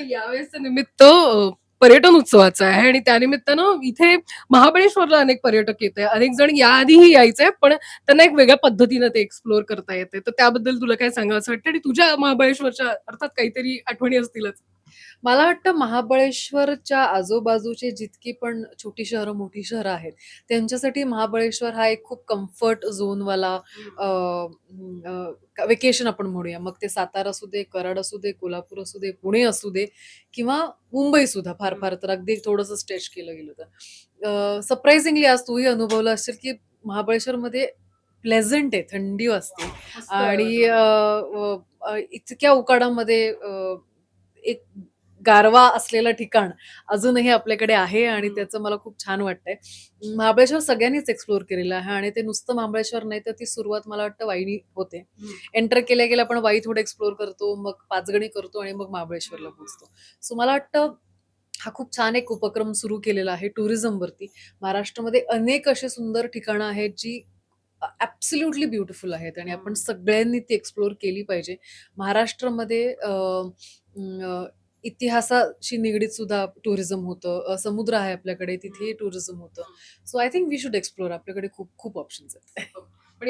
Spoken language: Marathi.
आणि यावेळेसचं निमित्त पर्यटन उत्सवाचं आहे आणि त्यानिमित्तानं इथे महाबळेश्वरला अनेक पर्यटक येत आहे अनेक जण याआधीही यायचे पण त्यांना एक वेगळ्या पद्धतीनं ते एक्सप्लोअर करता येते. तर त्याबद्दल तुला काय सांगावं वाटतं? आणि तुझ्या महाबळेश्वरच्या अर्थात काहीतरी आठवणी असतीलच. मला वाटतं महाबळेश्वरच्या आजूबाजूची जितकी पण छोटी शहरं, मोठी शहरं आहेत, त्यांच्यासाठी महाबळेश्वर हा एक खूप कम्फर्ट झोनवाला अ, अ, व्हेकेशन आपण म्हणूया. मग ते सातारा असू दे, कराड असू दे, कोल्हापूर असू दे, पुणे असू दे किंवा मुंबईसुद्धा फार फार तर अगदी थोडंसं स्ट्रेच केलं गेलं तर. सरप्रायझिंगली आज तूही अनुभवलं असेल, की महाबळेश्वरमध्ये प्लेझंट आहे, थंडी वाजते आणि अ, अ, अ, इतक्या उकाडामध्ये अ, एक गारवा असलेलं ठिकाण अजूनही आपल्याकडे आहे आणि. त्याचं मला खूप छान वाटतंय. महाबळेश्वर सगळ्यांनीच एक्सप्लोर केलेलं आहे आणि ते नुसतं महाबळेश्वर नाही तर ती सुरुवात मला वाटतं वाईनी होते. एंटर केल्या गेल्या आपण वाई थोडं एक्सप्लोर करतो, मग पाचगणी करतो आणि मग महाबळेश्वरला पोहोचतो. सो मला वाटतं हा खूप छान एक उपक्रम सुरू केलेला आहे टुरिझमवरती. महाराष्ट्रामध्ये अनेक अशी सुंदर ठिकाणं आहेत जी ॲब्सोल्युटली ब्युटिफुल आहेत आणि आपण सगळ्यांनी ती एक्सप्लोर केली पाहिजे. महाराष्ट्रामध्ये अ, इतिहासाशी निगडीत सुद्धा टुरिझम होतं. अ, समुद्र आहे आपल्याकडे तिथेही टुरिझम होतं. So I think we should explore आपल्याकडे खूप खूप ऑप्शन्स आहेत. पण